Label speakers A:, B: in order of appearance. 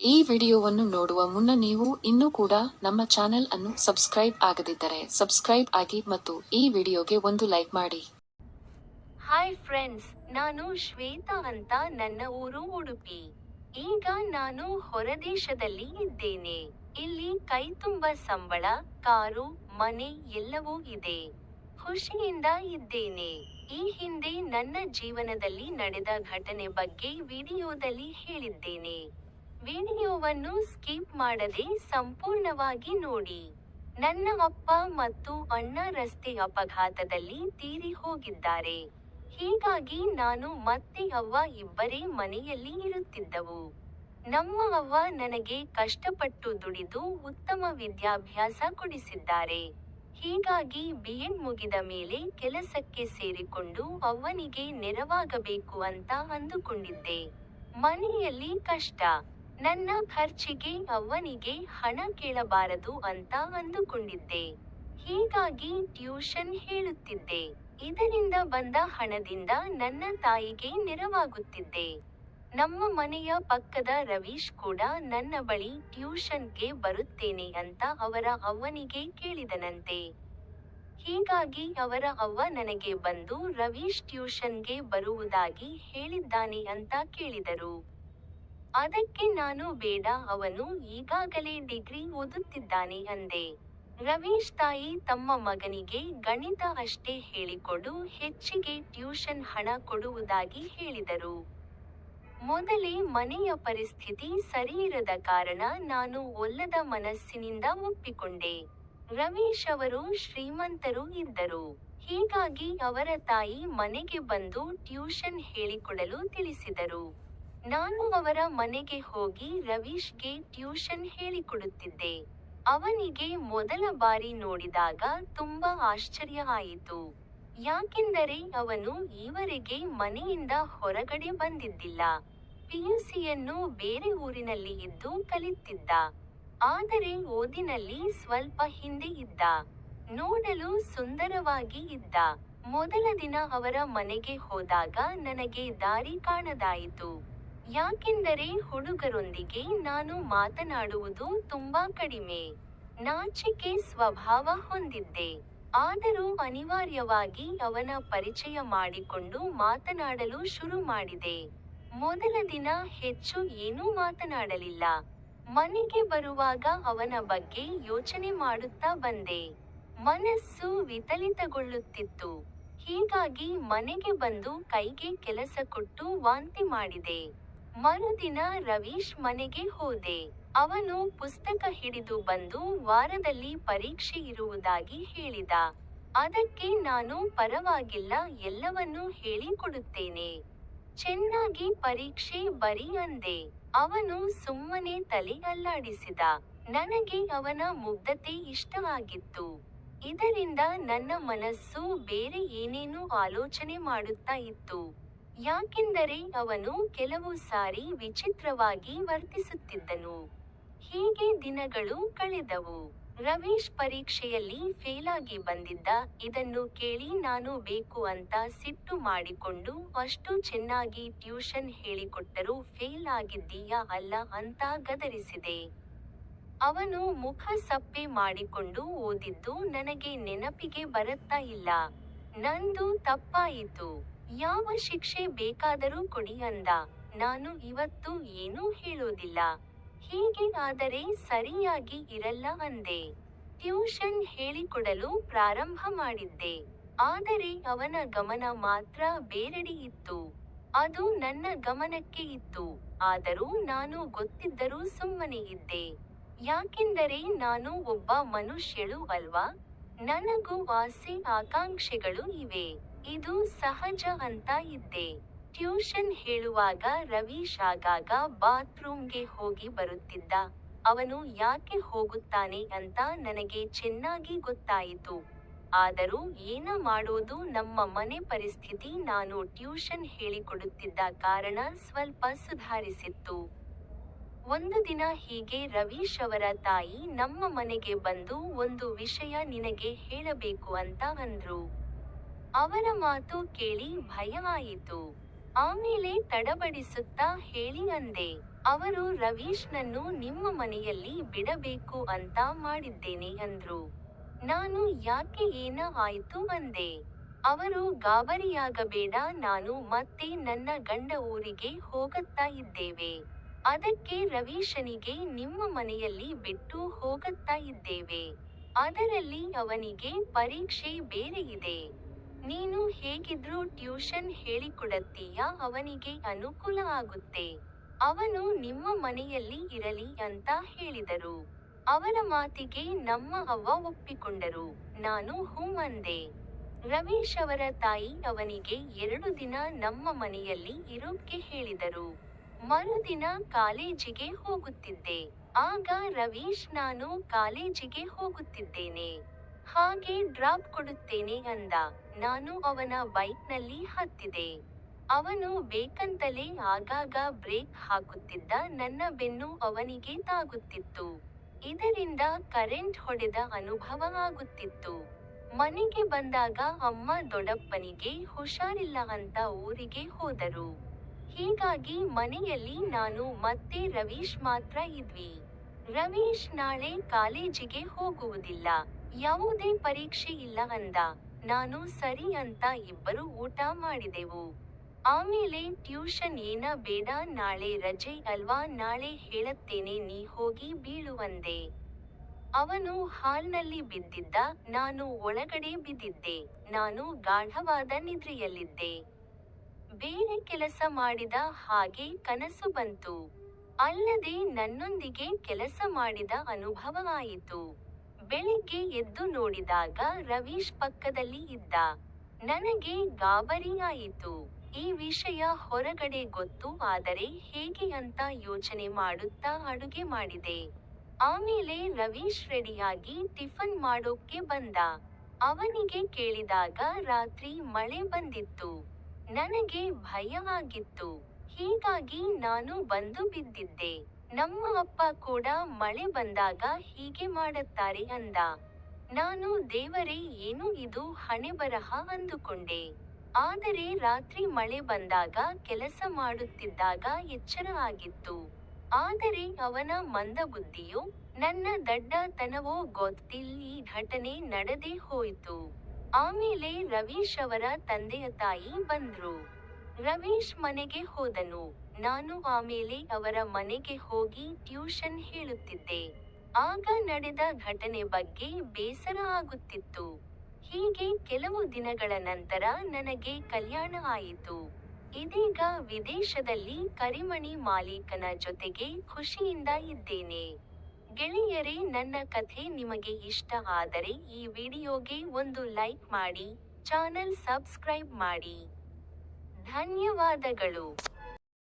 A: ಈ ವಿಡಿಯೋವನ್ನು ನೋಡುವ ಮುನ್ನ ನೀವು ಇನ್ನೂ ಕೂಡ ನಮ್ಮ ಚಾನೆಲ್ ಅನ್ನು ಸಬ್ಸ್ಕ್ರೈಬ್ ಆಗದಿದ್ದರೆ ಸಬ್ಸ್ಕ್ರೈಬ್ ಆಗಿ ಮತ್ತು ಈ ವಿಡಿಯೋಗೆ ಒಂದು ಲೈಕ್ ಮಾಡಿ.
B: ಹಾಯ್ ಫ್ರೆಂಡ್ಸ್ ನಾನು ಶ್ವೇತಾ ಅಂತ ನನ್ನ ಊರು ಉಡುಪಿ. ಈಗ ನಾನು ಹೊರದೇಶದಲ್ಲಿ ಇದ್ದೇನೆ. ಇಲ್ಲಿ ಕೈತುಂಬ ಸಂಬಳ, ಕಾರು, ಮನೆ ಎಲ್ಲವೂ ಇದೆ. ಖುಷಿಯಿಂದ ಇದ್ದೇನೆ. ಈ ಹಿಂದೆ ನನ್ನ ಜೀವನದಲ್ಲಿ ನಡೆದ ಘಟನೆ ಬಗ್ಗೆ ವಿಡಿಯೋದಲ್ಲಿ ಹೇಳಿದ್ದೇನೆ. ವಿಡಿಯೋವನ್ನು ಸ್ಕಿಪ್ ಮಾಡದೆ ಸಂಪೂರ್ಣವಾಗಿ ನೋಡಿ. ನನ್ನ ಅಪ್ಪ ಮತ್ತು ಅಣ್ಣ ರಸ್ತೆ ಅಪಘಾತದಲ್ಲಿ ತೀರಿ ಹೋಗಿದ್ದಾರೆ. ಹೀಗಾಗಿ ನಾನು ಮತ್ತೆ ಅವ್ವ ಇಬ್ಬರೇ ಮನೆಯಲ್ಲಿ ಇರುತ್ತಿದ್ದವು. ನಮ್ಮ ಅವ್ವ ನನಗೆ ಕಷ್ಟಪಟ್ಟು ದುಡಿದು ಉತ್ತಮ ವಿದ್ಯಾಭ್ಯಾಸ ಕೊಡಿಸಿದ್ದಾರೆ. ಹೀಗಾಗಿ ಬಿಎಡ್ ಮುಗಿದ ಮೇಲೆ ಕೆಲಸಕ್ಕೆ ಸೇರಿಕೊಂಡು ಅವ್ವನಿಗೆ ನೆರವಾಗಬೇಕು ಅಂತ ಅಂದುಕೊಂಡಿದ್ದೆ. ಮನೆಯಲ್ಲಿ ಕಷ್ಟ. ನನ್ನ ಖರ್ಚಿಗೆ ಅವ್ವನಿಗೆ ಹಣ ಕೇಳಬಾರದು ಅಂತ ಅಂದುಕೊಂಡಿದ್ದೆ. ಹೀಗಾಗಿ ಟ್ಯೂಷನ್ ಹೇಳುತ್ತಿದ್ದೆ. ಇದರಿಂದ ಬಂದ ಹಣದಿಂದ ನನ್ನ ತಾಯಿಗೆ ನೆರವಾಗುತ್ತಿದ್ದೆ. ನಮ್ಮ ಮನೆಯ ಪಕ್ಕದ ರವೀಶ್ ಕೂಡ ನನ್ನ ಬಳಿ ಟ್ಯೂಷನ್ಗೆ ಬರುತ್ತೇನೆ ಅಂತ ಅವರ ಅವ್ವನಿಗೆ ಕೇಳಿದನಂತೆ. ಹೀಗಾಗಿ ಅವರ ಅವ್ವ ನನಗೆ ಬಂದು ರವೀಶ್ ಟ್ಯೂಷನ್ಗೆ ಬರುವುದಾಗಿ ಹೇಳಿದ್ದಾನೆ ಅಂತ ಕೇಳಿದರು. ಅದಕ್ಕೆ ನಾನು ಬೇಡ, ಅವನು ಈಗಾಗಲೇ ಡಿಗ್ರಿ ಓದುತ್ತಿದ್ದಾನೆ ಅಂದೆ. ರವೀಶ್ ತಾಯಿ ತಮ್ಮ ಮಗನಿಗೆ ಗಣಿತ ಅಷ್ಟೇ ಹೇಳಿಕೊಡು, ಹೆಚ್ಚಿಗೆ ಟ್ಯೂಷನ್ ಹಣ ಕೊಡುವುದಾಗಿ ಹೇಳಿದರು. ಮೊದಲೇ ಮನೆಯ ಪರಿಸ್ಥಿತಿ ಸರಿಯಿರದ ಕಾರಣ ನಾನು ಒಲ್ಲದ ಮನಸ್ಸಿನಿಂದ ಒಪ್ಪಿಕೊಂಡೆ. ರವೀಶ್ ಅವರು ಶ್ರೀಮಂತರು ಇದ್ದರು. ಹೀಗಾಗಿ ಅವರ ತಾಯಿ ಮನೆಗೆ ಬಂದು ಟ್ಯೂಷನ್ ಹೇಳಿಕೊಡಲು ತಿಳಿಸಿದರು. ನಾನು ಅವರ ಮನೆಗೆ ಹೋಗಿ ರವೀಶ್ಗೆ ಟ್ಯೂಷನ್ ಹೇಳಿಕೊಡುತ್ತಿದ್ದೆ. ಅವನಿಗೆ ಮೊದಲ ಬಾರಿ ನೋಡಿದಾಗ ತುಂಬಾ ಆಶ್ಚರ್ಯ ಆಯಿತು. ಯಾಕೆಂದರೆ ಅವನು ಈವರೆಗೆ ಮನೆಯಿಂದ ಹೊರಗಡೆ ಬಂದಿದ್ದಿಲ್ಲ. ಪಿಯುಸಿಯನ್ನು ಬೇರೆ ಊರಿನಲ್ಲಿ ಇದ್ದು ಕಲಿತಿದ್ದ. ಆದರೆ ಓದಿನಲ್ಲಿ ಸ್ವಲ್ಪ ಹಿಂದೆ ಇದ್ದ. ನೋಡಲು ಸುಂದರವಾಗಿ ಇದ್ದ. ಮೊದಲ ದಿನ ಅವರ ಮನೆಗೆ ಹೋದಾಗ ನನಗೆ ದಾರಿ ಕಾಣದಾಯಿತು. ಯಾಕೆಂದರೆ ಹುಡುಗರೊಂದಿಗೆ ನಾನು ಮಾತನಾಡುವುದು ತುಂಬಾ ಕಡಿಮೆ. ನಾಚಿಕೆ ಸ್ವಭಾವ ಹೊಂದಿದ್ದೆ. ಆದರೂ ಅನಿವಾರ್ಯವಾಗಿ ಅವನ ಪರಿಚಯ ಮಾಡಿಕೊಂಡು ಮಾತನಾಡಲು ಶುರು ಮಾಡಿದೆ. ಮೊದಲ ದಿನ ಹೆಚ್ಚು ಏನೂ ಮಾತನಾಡಲಿಲ್ಲ. ಮನೆಗೆ ಬರುವಾಗ ಅವನ ಬಗ್ಗೆ ಯೋಚನೆ ಮಾಡುತ್ತಾ ಬಂದೆ. ಮನಸ್ಸು ವಿತಲಿತಗೊಳ್ಳುತ್ತಿತ್ತು. ಹೀಗಾಗಿ ಮನೆಗೆ ಬಂದು ಕೈಗೆ ಕೆಲಸ ಕೊಟ್ಟು ವಾಂತಿ ಮಾಡಿದೆ. ಮರುದಿನ ರವೀಶ್ ಮನೆಗೆ ಹೋದೆ. ಅವನು ಪುಸ್ತಕ ಹಿಡಿದು ಬಂದು ವಾರದಲ್ಲಿ ಪರೀಕ್ಷೆ ಇರುವುದಾಗಿ ಹೇಳಿದ. ಅದಕ್ಕೆ ನಾನು ಪರವಾಗಿಲ್ಲ, ಎಲ್ಲವನ್ನೂ ಹೇಳಿಕೊಡುತ್ತೇನೆ ಚೆನ್ನಾಗಿ ಪರೀಕ್ಷೆ ಬರಿ ಅಂದೆ. ಅವನು ಸುಮ್ಮನೆ ತಲೆ ಅಲ್ಲಾಡಿಸಿದ. ನನಗೆ ಅವನ ಮುಗ್ಧತೆ ಇಷ್ಟವಾಗಿತ್ತು ಇದರಿಂದ ನನ್ನ ಮನಸ್ಸು ಬೇರೆ ಏನೇನೂ ಆಲೋಚನೆ ಮಾಡುತ್ತಾ ಇತ್ತು. ಯಾಕೆಂದರೆ ಅವನು ಕೆಲವು ಸಾರಿ ವಿಚಿತ್ರವಾಗಿ ವರ್ತಿಸುತ್ತಿದ್ದನು. ಹೀಗೆ ದಿನಗಳು ಕಳೆದವು. ರವೀಶ್ ಪರೀಕ್ಷೆಯಲ್ಲಿ ಫೇಲಾಗಿ ಬಂದಿದ್ದ, ಇದನ್ನು ಕೇಳಿ ನಾನು ಬೇಕು ಅಂತ ಸಿಟ್ಟು ಮಾಡಿಕೊಂಡು ಅಷ್ಟು ಚೆನ್ನಾಗಿ ಟ್ಯೂಷನ್ ಹೇಳಿಕೊಟ್ಟರೂ ಫೇಲ್ ಆಗಿದ್ದೀಯಾ ಅಲ್ಲ ಅಂತ ಗದರಿಸಿದೆ. ಅವನು ಮುಖ ಸಪ್ಪೆ ಮಾಡಿಕೊಂಡು ಓದಿದ್ದು ನನಗೆ ನೆನಪಿಗೆ ಬರುತ್ತಾ ಇಲ್ಲ. ನಂದು ತಪ್ಪಾಯಿತು. ಯಾವ ಶಿಕ್ಷೆ ಬೇಕಾದರೂ ಕೊಡಿ ಅಂದ. ನಾನು ಇವತ್ತು ಏನೂ ಹೇಳೋದಿಲ್ಲ ಹೀಗೆ ಆದರೆ ಸರಿಯಾಗಿ ಇರಲ್ಲ ಅಂದೆ. ಟ್ಯೂಷನ್ ಹೇಳಿಕೊಡಲು ಪ್ರಾರಂಭ ಮಾಡಿದ್ದೆ. ಆದರೆ ಅವನ ಗಮನ ಮಾತ್ರ ಬೇರೆಡೆ ಇತ್ತು. ಅದು ನನ್ನ ಗಮನಕ್ಕೆ ಇತ್ತು. ಆದರೂ ನಾನು ಗೊತ್ತಿದ್ದರೂ ಸುಮ್ಮನೆ ಇದ್ದೆ. ಯಾಕೆಂದರೆ ನಾನು ಒಬ್ಬ ಮನುಷ್ಯಳು ಅಲ್ವಾ? ನನಗೂ ವಾಸಿ ಆಕಾಂಕ್ಷೆಗಳು ಇವೆ. ಇದು ಸಹಜ ಅಂತ ಇದ್ದೆ. ಟ್ಯೂಷನ್ ಹೇಳುವಾಗ ರವೀಶ್ ಆಗಾಗ ಬಾತ್ರೂಮ್ಗೆ ಹೋಗಿ ಬರುತ್ತಿದ್ದ. ಅವನು ಯಾಕೆ ಹೋಗುತ್ತಾನೆ ಅಂತ ನನಗೆ ಚೆನ್ನಾಗಿ ಗೊತ್ತಾಯಿತು. ಆದರೂ ಏನ ಮಾಡೋದು ನಮ್ಮ ಮನೆ ಪರಿಸ್ಥಿತಿ ನಾನು ಟ್ಯೂಷನ್ ಹೇಳಿಕೊಡುತ್ತಿದ್ದ ಕಾರಣ ಸ್ವಲ್ಪ ಸುಧಾರಿಸಿತ್ತು. ಒಂದು ದಿನ ಹೀಗೆ ರವೀಶ್ ಅವರ ತಾಯಿ ನಮ್ಮ ಮನೆಗೆ ಬಂದು ಒಂದು ವಿಷಯ ನಿನಗೆ ಹೇಳಬೇಕು ಅಂತ ಅಂದ್ರು. ಅವರ ಮಾತು ಕೇಳಿ ಭಯವಾಯಿತು ಆಮೇಲೆ ತಡಬಡಿಸುತ್ತಾ ಹೇಳಿ ಅಂದೆ, ಅವರು ರವೀಶ್ನನ್ನು ನಿಮ್ಮ ಮನೆಯಲ್ಲಿ ಬಿಡಬೇಕು ಅಂತ ಮಾಡಿದ್ದೇನೆ ಅಂದ್ರು. ನಾನು ಯಾಕೆ ಏನ ಆಯ್ತು ಅಂದೆ. ಅವರು ಗಾಬರಿಯಾಗಬೇಡ, ನಾನು ಮತ್ತೆ ನನ್ನ ಗಂಡ ಊರಿಗೆ ಹೋಗುತ್ತಾ ಇದ್ದೇವೆ. ಅದಕ್ಕೆ ರವೀಶನಿಗೆ ನಿಮ್ಮ ಮನೆಯಲ್ಲಿ ಬಿಟ್ಟು ಹೋಗುತ್ತಾ ಇದ್ದೇವೆ. ಅದರಲ್ಲಿ ಅವನಿಗೆ ಪರೀಕ್ಷೆ ಬೇರೆ ಇದೆ. ನೀನು ಹೇಗಿದ್ರೂ ಟ್ಯೂಷನ್ ಹೇಳಿಕೊಡತ್ತೀಯ ಅವನಿಗೆ ಅನುಕೂಲ ಆಗುತ್ತೆ. ಅವನು ನಿಮ್ಮ ಮನೆಯಲ್ಲಿ ಇರಲಿ ಅಂತ ಹೇಳಿದರು. ಅವರ ಮಾತಿಗೆ ನಮ್ಮ ಅವ್ವ ಒಪ್ಪಿಕೊಂಡರು. ನಾನು ಹೂ ಅಂದೆ ರವೀಶ್ ಅವರ ತಾಯಿ ಅವನಿಗೆ ಎರಡು ದಿನ ನಮ್ಮ ಮನೆಯಲ್ಲಿ ಇರೋಕ್ಕೆ ಹೇಳಿದರು. ಮರುದಿನ ಕಾಲೇಜಿಗೆ ಹೋಗುತ್ತಿದ್ದೆ. ಆಗ ರವೀಶ್ ನಾನು ಕಾಲೇಜಿಗೆ ಹೋಗುತ್ತಿದ್ದೇನೆ. ಹಾಗೆ ಡ್ರಾಪ್ ಕೊಡುತ್ತೇನೆ ಅಂದ. ನಾನು ಅವನ ಬೈಕ್ನಲ್ಲಿ ಹತ್ತಿದೆ. ಅವನು ಬೇಕಂತಲೇ ಆಗಾಗ ಬ್ರೇಕ್ ಹಾಕುತ್ತಿದ್ದ ನನ್ನ ಬೆನ್ನು ಅವನಿಗೆ ತಾಗುತ್ತಿತ್ತು. ಇದರಿಂದ ಕರೆಂಟ್ ಹೊಡೆದ ಅನುಭವ ಆಗುತ್ತಿತ್ತು. ಮನೆಗೆ ಬಂದಾಗ ಅಮ್ಮ ದೊಡ್ಡಪ್ಪನಿಗೆ ಹುಷಾರಿಲ್ಲ ಅಂತ ಊರಿಗೆ ಹೋದರು. ಹೀಗಾಗಿ ಮನೆಯಲ್ಲಿ ನಾನು ಮತ್ತೆ ರವೀಶ್ ಮಾತ್ರ ಇದ್ವಿ. ರವೀಶ್ ನಾಳೆ ಕಾಲೇಜಿಗೆ ಹೋಗುವುದಿಲ್ಲ. ಯಾವುದೇ ಪರೀಕ್ಷೆ ಇಲ್ಲ ಅಂದ. ನಾನು ಸರಿ ಅಂತ ಇಬ್ಬರು ಊಟ ಮಾಡಿದೆವು. ಆಮೇಲೆ ಟ್ಯೂಷನ್ ಏನ ಬೇಡ, ನಾಳೆ ರಜೆ ಅಲ್ವಾ, ನಾಳೆ ಹೇಳತ್ತೇನೆ, ನೀ ಹೋಗಿ ಬೀಳುವಂದೆ ಅವನು ಹಾಲ್ನಲ್ಲಿ ಬಿದ್ದಿದ್ದ, ನಾನು ಒಳಗಡೆ ಬಿದ್ದಿದ್ದೆ. ನಾನು ಗಾಢವಾದ ನಿದ್ರೆಯಲ್ಲಿದ್ದೆ. ಬೇರೆ ಕೆಲಸ ಮಾಡಿದ ಹಾಗೆ ಕನಸು ಬಂತು. ಅಲ್ಲದೆ ನನ್ನೊಂದಿಗೆ ಕೆಲಸ ಮಾಡಿದ ಅನುಭವವಾಯಿತು. ಬೆಳಿಗ್ಗೆ ಎದ್ದು ನೋಡಿದಾಗ ರವೀಶ್ ಪಕ್ಕದಲ್ಲಿ ಇದ್ದ. ನನಗೆ ಗಾಬರಿಯಾಯಿತು. ಈ ವಿಷಯ ಹೊರಗಡೆ ಗೊತ್ತು, ಆದರೆ ಹೇಗೆ ಅಂತ ಯೋಚನೆ ಮಾಡುತ್ತಾ ಅಡುಗೆ ಮಾಡಿದೆ. ಆಮೇಲೆ ರವೀಶ್ ರೆಡಿಯಾಗಿ ಟಿಫನ್ ಮಾಡೋಕ್ಕೆ ಬಂದ. ಅವನಿಗೆ ಕೇಳಿದಾಗ ರಾತ್ರಿ ಮಳೆ ಬಂದಿತ್ತು. ನನಗೆ ಭಯವಾಗಿತ್ತು. ಹೀಗಾಗಿ ನಾನು ಬಂದು ಬಿದ್ದಿದ್ದೆ. ನಮ್ಮ ಅಪ್ಪ ಕೂಡ ಮಳೆ ಬಂದಾಗ ಹೀಗೆ ಮಾಡುತ್ತಾರೆ ಅಂದ. ನಾನು, ದೇವರೇ, ಏನು ಇದು? ಹಣೆ ಬರಹ ಅಂದುಕೊಂಡೆ. ಆದರೆ ರಾತ್ರಿ ಮಳೆ ಬಂದಾಗ ಕೆಲಸ ಮಾಡುತ್ತಿದ್ದಾಗ ಎಚ್ಚರ ಆಗಿತ್ತು. ಆದರೆ ಅವನ ಮಂದಬುದ್ಧಿಯೋ ನನ್ನ ದಡ್ಡತನವೋ ಗೊತ್ತಿಲ್ಲ. ಘಟನೆ ನಡೆದೇ ಹೋಯಿತು. ಆಮೇಲೆ ರವೀಶ್ ಅವರ ತಂದೆಯ ತಾಯಿ ಬಂದ್ರು. ರವೀಶ್ ಮನೆಗೆ ಹೋದನು. ನಾನು ಆಮೇಲೆ ಅವರ ಮನೆಗೆ ಹೋಗಿ ಟ್ಯೂಷನ್ ಹೇಳುತ್ತಿದ್ದೆ. ಆಗ ನಡೆದ ಘಟನೆ ಬಗ್ಗೆ ಬೇಸರ ಆಗುತ್ತಿತ್ತು. ಹೀಗೆ ಕೆಲವು ದಿನಗಳ ನಂತರ ನನಗೆ ಕಲ್ಯಾಣ ಆಯಿತು. ಇದೀಗ ವಿದೇಶದಲ್ಲಿ ಕರಿಮಣಿ ಮಾಲೀಕನ ಜೊತೆಗೆ ಖುಷಿಯಿಂದ ಇದ್ದೇನೆ. ಗೆಳೆಯರೇ, ನನ್ನ ಕಥೆ ನಿಮಗೆ ಇಷ್ಟ ಆದರೆ ಈ ವಿಡಿಯೋಗೆ ಒಂದು ಲೈಕ್ ಮಾಡಿ, ಚಾನೆಲ್ ಸಬ್ಸ್ಕ್ರೈಬ್ ಮಾಡಿ. ಧನ್ಯವಾದಗಳು.